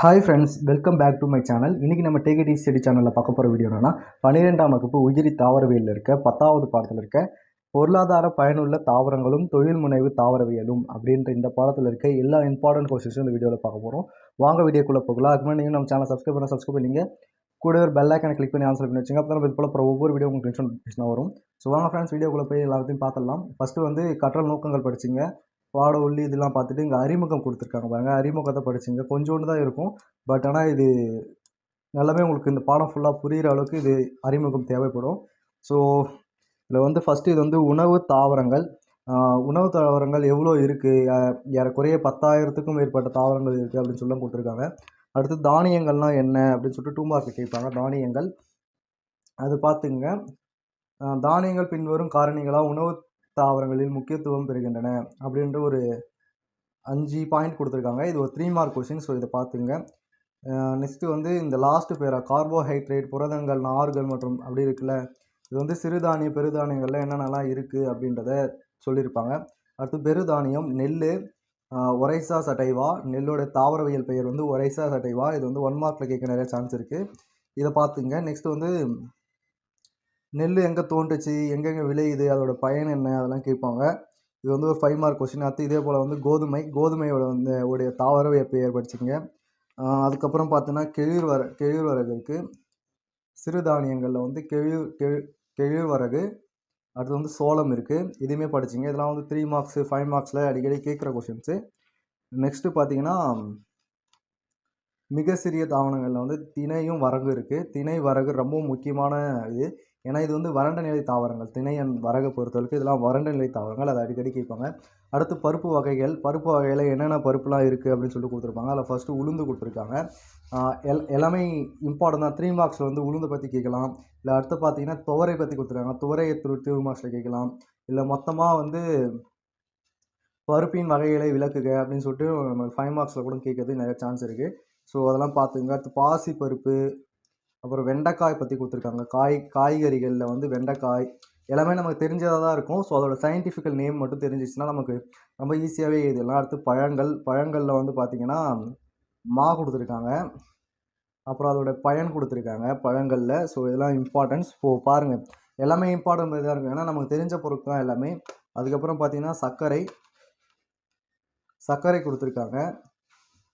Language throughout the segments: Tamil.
hi friends welcome back to my channel இன்றைக்கி நம்ம டேகடி ஸ்டடி சேனலில் பார்க்க போகிற வீடியோ என்னென்னா பன்னிரெண்டாம் வகுப்பு உயிரி தாவரவியலில் இருக்க பத்தாவது பாடத்தில் இருக்க பொருளாதார பயனுள்ள தாவரங்களும் தொழில் முனைவு தாவரவியலும் அப்படின்ற இந்த பாடத்தில் இருக்க எல்லா இம்பார்ட்டன்ட் கொஸ்டின்ஸும் இந்த வீடியோவில் பார்க்க போகிறோம் வாங்க வீடியோக்குள்ளே போகலாம். அதுக்கு முன்னாடி நீங்கள் நம்ம சேனல் சப்ஸ்கிரைப் பண்ண சப்ஸ்கிரைப் பண்ணிங்க கூட ஒரு பெல் ஐக்கனை கிளிக் பண்ணி ஆன்சர் பண்ணி வச்சுங்க. அப்போ தான் இது போல அப்புறம் ஒவ்வொரு வீடியோ உங்களுக்கு டென்ஷன் வரும். ஸோ வாங்க ஃப்ரெண்ட்ஸ் வீடியோக்குள்ளே போய் எல்லாத்தையும் பார்த்துடலாம். ஃபஸ்ட்டு வந்து கற்றல் நோக்கங்கள் படிச்சிங்க. பாட உள்ளி இதெல்லாம் பார்த்துட்டு இங்கே அறிமுகம் கொடுத்துருக்காங்க பாருங்க. அறிமுகத்தை படிச்சிங்க. கொஞ்சோண்டு தான் இருக்கும். பட் ஆனால் இது நல்லாவே உங்களுக்கு இந்த பாடம் ஃபுல்லாக புரிகிற அளவுக்கு இது அறிமுகம் தேவைப்படும். ஸோ இதில் வந்து ஃபஸ்ட்டு இது வந்து உணவு தாவரங்கள். உணவு தாவரங்கள் எவ்வளோ இருக்குது ஏறக்குறைய பத்தாயிரத்துக்கும் மேற்பட்ட தாவரங்கள் இருக்குது அப்படின்னு சொல்லி கொடுத்துருக்காங்க. அடுத்து தானியங்கள்லாம் என்ன அப்படின்னு சொல்லிட்டு டூ மார்க் கேட்பாங்க. தானியங்கள். அது பார்த்துங்க தானியங்கள் பின்வரும் காரணிகளாக உணவு தாவரங்களில் முக்கியத்துவம் பெறுகின்றன அப்படின்ற ஒரு அஞ்சு பாயிண்ட் கொடுத்துருக்காங்க. இது ஒரு த்ரீ மார்க் கொஷின் ஸோ இதை பார்த்துங்க. நெக்ஸ்ட்டு வந்து இந்த லாஸ்ட்டு பேரா கார்போஹைட்ரேட் புரதங்கள் நார்கள் மற்றும் அப்படி இருக்குல்ல இது வந்து சிறுதானிய பெருதானியங்களில் என்னென்னலாம் இருக்குது அப்படின்றத சொல்லியிருப்பாங்க. அடுத்து பெருதானியம் நெல் ஒரைசா சட்டைவா நெல்லோட தாவரவியல் பெயர் வந்து ஒரைசா சட்டைவா இது வந்து ஒன் மார்க்கில் கேட்க நிறைய சான்ஸ் இருக்குது இதை பார்த்துங்க. நெக்ஸ்ட் வந்து நெல் எங்கே தோன்றுச்சு? எங்கெங்கே விளையுது? அதோட பயன் என்ன? அதெல்லாம் கேட்பாங்க. இது வந்து ஒரு ஃபைவ் மார்க் கொஸ்டின் அடுத்து இதே போல் வந்து கோதுமை கோதுமையோட வந்து உடைய தாவரவியல் ஏற்படுத்திங்க படிச்சுங்க அதுக்கப்புறம் பார்த்தோன்னா கெழிர்வர கெழிர்வரகு இருக்குது சிறுதானியங்களில் வந்து கெழிர் கெழு கெழிர்வரகு அடுத்து வந்து சோளம் இருக்குது இதுவுமே படிச்சிங்க. இதெல்லாம் வந்து த்ரீ மார்க்ஸு ஃபைவ் மார்க்ஸில் அடிக்கடி கேட்குற கொஷின்ஸு நெக்ஸ்ட்டு பார்த்தீங்கன்னா மிக சிறிய தாவரங்களில் வந்து திணையும் வரகு இருக்குது திணை வரகு ரொம்ப முக்கியமான இது. ஏன்னா இது வந்து வறண்ட நிலை தாவரங்கள் திணையன் வரகை பொறுத்தவரைக்கும் இதெல்லாம் வறண்ட நிலை தாவரங்கள் அதை அடிக்கடி கேட்பாங்க. அடுத்து பருப்பு வகைகள் பருப்பு வகையில் என்னென்ன பருப்புலாம் இருக்குது அப்படின்னு சொல்லி கொடுத்துருப்பாங்க. அதில் ஃபஸ்ட்டு உளுந்து கொடுத்துருக்காங்க. எல் எல்லாமே இம்பார்ட்டன் தான். த்ரீ மார்க்ஸில் வந்து உளுந்து பற்றி கேட்கலாம். இல்லை அடுத்து பார்த்தீங்கன்னா துவரை பற்றி கொடுத்துருக்காங்க. துவரையை த்ரூ த்ரீ மார்க்ஸில் கேட்கலாம். இல்லை மொத்தமாக வந்து பருப்பின் வகைகளை விளக்குக அப்படின்னு சொல்லிட்டு நம்ம ஃபைவ் மார்க்ஸில் கூட கேட்கறது நிறைய சான்ஸ் இருக்குது ஸோ அதெல்லாம் பார்த்துங்க. அடுத்து பாசி பருப்பு அப்புறம் வெண்டைக்காய் பற்றி கொடுத்துருக்காங்க. காய் காய்கறிகளில் வந்து வெண்டைக்காய் எல்லாமே நமக்கு தெரிஞ்சதாக தான் இருக்கும். ஸோ அதோட சயின்டிஃபிக்கல் நேம் மட்டும் தெரிஞ்சிச்சுன்னா நமக்கு ரொம்ப ஈஸியாகவே இதெல்லாம் அடுத்து பழங்கள் பழங்களில் வந்து பார்த்திங்கன்னா மா கொடுத்துருக்காங்க. அப்புறம் அதோட பயன் கொடுத்துருக்காங்க பழங்களில். ஸோ இதெல்லாம் இம்பார்ட்டன்ஸ் ஸோ பாருங்கள் எல்லாமே இம்பார்ட்டன்ட் இதாக இருக்கும். ஏன்னா நமக்கு தெரிஞ்ச பொருட்கள் தான் எல்லாமே. அதுக்கப்புறம் பார்த்தீங்கன்னா சர்க்கரை சர்க்கரை கொடுத்துருக்காங்க.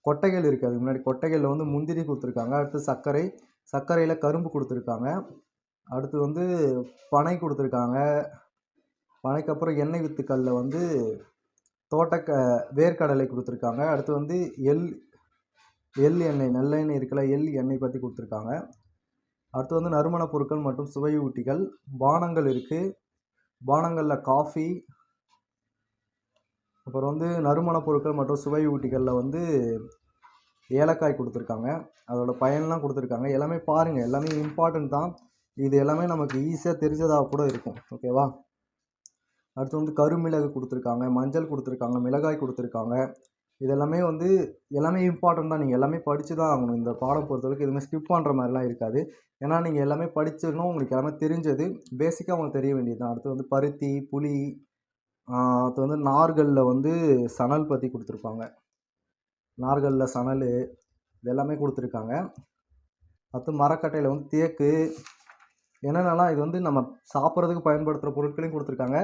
கொட்டைகள் இருக்குது அதுக்கு முன்னாடி கொட்டைகளில் வந்து முந்திரி கொடுத்துருக்காங்க. அடுத்து சர்க்கரை சர்க்கரையில் கரும்பு கொடுத்துருக்காங்க. அடுத்து வந்து பனை கொடுத்துருக்காங்க. பனைக்கு அப்புறம் எண்ணெய் வித்துக்களில் வந்து தோட்டக்க வேர்க்கடலை கொடுத்துருக்காங்க. அடுத்து வந்து எள் எள் எண்ணெய் நல்லெண்ணெய் இருக்கல எள் எண்ணெய் பற்றி கொடுத்துருக்காங்க. அடுத்து வந்து நறுமணப் பொருட்கள் மற்றும் சுவை ஊட்டிகள் பானங்கள் இருக்குது பானங்களில் காஃபி. அப்புறம் வந்து நறுமணப் பொருட்கள் மற்றும் சுவை ஊட்டிகளில் வந்து ஏலக்காய் கொடுத்துருக்காங்க. அதோட பயன்லாம் கொடுத்துருக்காங்க. எல்லாமே பாருங்கள் எல்லாமே இம்பார்ட்டண்ட் தான். இது எல்லாமே நமக்கு ஈஸியாக தெரிஞ்சதாக கூட இருக்கும். ஓகேவா அடுத்து வந்து கருமிளகு கொடுத்துருக்காங்க. மஞ்சள் கொடுத்துருக்காங்க. மிளகாய் கொடுத்துருக்காங்க. இது எல்லாமே வந்து எல்லாமே இம்பார்ட்டன்ட் தான். நீங்கள் எல்லாமே படித்து தான் ஆகணும். இந்த பாடம் பொறுத்தவரைக்கும் எதுவுமே ஸ்கிப் பண்ணுற மாதிரிலாம் இருக்காது. ஏன்னா நீங்கள் எல்லாமே படிச்சிடணும் உங்களுக்கு எல்லாமே தெரிஞ்சது. பேசிக்காக உங்களுக்கு தெரிய வேண்டியது தான். அடுத்து வந்து பருத்தி புளி அடுத்து வந்து நார்களில் வந்து சணல் பற்றி கொடுத்துருப்பாங்க. நார்களில் சணல் இது எல்லாமே கொடுத்துருக்காங்க. அடுத்து மரக்கட்டையில் வந்து தேக்கு என்னென்னலாம் இது வந்து நம்ம சாப்பிட்றதுக்கு பயன்படுத்துகிற பொருட்களையும் கொடுத்துருக்காங்க.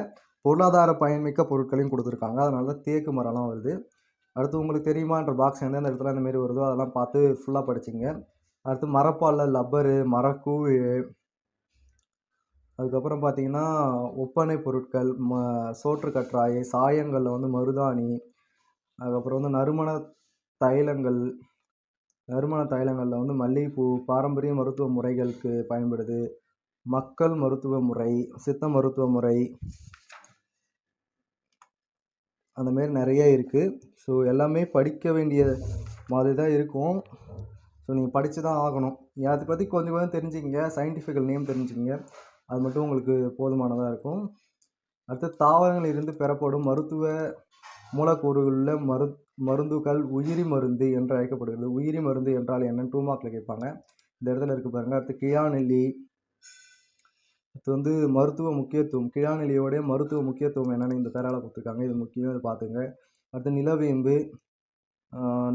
பொருளாதார பயன்மிக்க பொருட்களையும் கொடுத்துருக்காங்க. அதனால தான் தேக்கு மரம்லாம் வருது. அடுத்து உங்களுக்கு தெரியுமான்ற பாக்ஸ் எந்தெந்த இடத்துல இந்த வருதோ அதெல்லாம் பார்த்து ஃபுல்லாக படிச்சிங்க அடுத்து மரப்பாலில் லப்பரு மரக்கூழ் அதுக்கப்புறம் பார்த்தீங்கன்னா ஒப்பனை பொருட்கள் ம சோற்று கற்றாயை சாயங்களில் வந்து மருதாணி அதுக்கப்புறம் வந்து நறுமண தைலங்கள் நறுமண தைலங்களில் வந்து மல்லிகைப்பூ பாரம்பரிய மருத்துவ முறைகளுக்கு பயன்படுது. மக்கள் மருத்துவ முறை சித்த மருத்துவ முறை அந்த மாரி நிறைய இருக்குது ஸோ எல்லாமே படிக்க வேண்டிய மாதிரி தான் இருக்கும். ஸோ நீங்கள் படித்து தான் ஆகணும் அதை பற்றி கொஞ்சம் கொஞ்சம் தெரிஞ்சுக்கிங்க. Scientifical name தெரிஞ்சுக்கிங்க. அது மட்டும் உங்களுக்கு போதுமானதாக இருக்கும். அடுத்து தாவரங்களில் இருந்து பெறப்படும் மருத்துவ மூலக்கூறுகளில் மரு மருந்துகள் உயிரி மருந்து என்று அழைக்கப்படுகிறது. உயிரி மருந்து என்றால் என்னன்னு டூ மார்க்கில் கேட்பாங்க. இந்த இடத்துல இருக்கு பாருங்கள் அடுத்து கியாநெல்லி அடுத்து வந்து மருத்துவ முக்கியத்துவம். கிழாநிலையோடைய மருத்துவ முக்கியத்துவம் என்னென்னு இந்த பேரால் கொடுத்துருக்காங்க. இது முக்கியம் இதை பார்த்துங்க. அடுத்து நிலவேம்பு.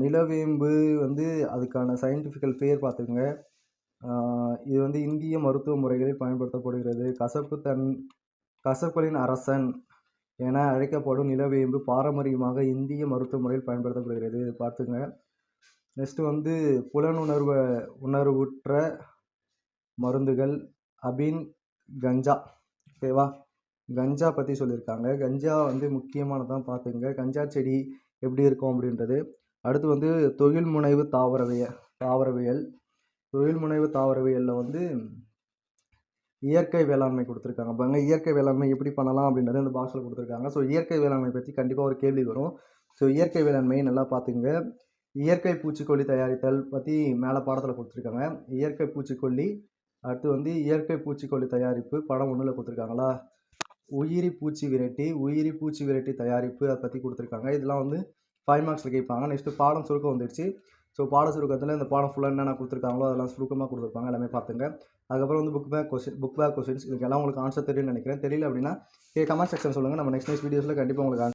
நிலவேம்பு வந்து அதுக்கான சயின்டிஃபிக்கல் பேர் பார்த்துங்க இது வந்து இந்திய மருத்துவ முறைகளில் பயன்படுத்தப்படுகிறது. கசப்பு தன் கசப்புகளின் அரசன். என அழைக்கப்படும் நிலவேம்பு பாரம்பரியமாக இந்திய மருத்துவ முறையில் பயன்படுத்தப்படுகிறது. இது பார்த்துங்க. நெக்ஸ்ட்டு வந்து புலனுணர்வ உணர்வுற்ற மருந்துகள். அபின் கஞ்சா. ஓகேவா கஞ்சா பற்றி சொல்லியிருக்காங்க. கஞ்சா வந்து முக்கியமானதான் பார்த்துங்க. கஞ்சா செடி எப்படி இருக்கும் அப்படின்றது. அடுத்து வந்து தொழில் முனைவு தாவரவிய தாவரவியல். தொழில் முனைவு தாவரவியலில் வந்து இயற்கை வேளாண்மை கொடுத்துருக்காங்க. பாருங்க இயற்கை வேளாண்மை எப்படி பண்ணலாம் அப்படின்றது இந்த பாக்ஸில் கொடுத்துருக்காங்க. ஸோ இயற்கை வேளாண்மை பற்றி கண்டிப்பாக ஒரு கேள்வி வரும். ஸோ இயற்கை வேளாண்மையை நல்லா பார்த்துங்க இயற்கை பூச்சிக்கொல்லி தயாரித்தல் பற்றி மேலே பாடத்தில் கொடுத்துருக்காங்க. இயற்கை பூச்சிக்கொல்லி அடுத்து வந்து இயற்கை பூச்சிக்கொல்லி தயாரிப்பு படம் ஒன்றில் கொடுத்துருக்காங்களா? உயிரி பூச்சி விரட்டி உயிரி பூச்சி விரட்டி தயாரிப்பு அதை பற்றி கொடுத்துருக்காங்க. இதெல்லாம் வந்து ஃபைவ் மார்க்ஸில் கேட்பாங்க. நெக்ஸ்ட்டு பாடம் சுருக்கம் வந்துடுச்சு. ஸோ பாட சுருக்கத்தில் இந்த பாடம் ஃபுல்லாக என்னென்ன கொடுத்துருக்காங்களோ அதெல்லாம் சுருக்கமாக கொடுத்துருப்பாங்க. எல்லாமே பார்த்துங்க. அதுக்கப்புறம் வந்து book back question book back questions இதுக்கெல்லாம் உங்களுக்கு ஆன்சர் தெரியும்னு நினைக்கிறேன். தெரியல அப்படின்னா கே கமெண்ட் செக்ஷன் சொல்லுங்கள் நம்ம நெக்ஸ்ட் நெக்ஸ்ட் வீடியோஸில் கண்டிப்பாக உங்களுக்கு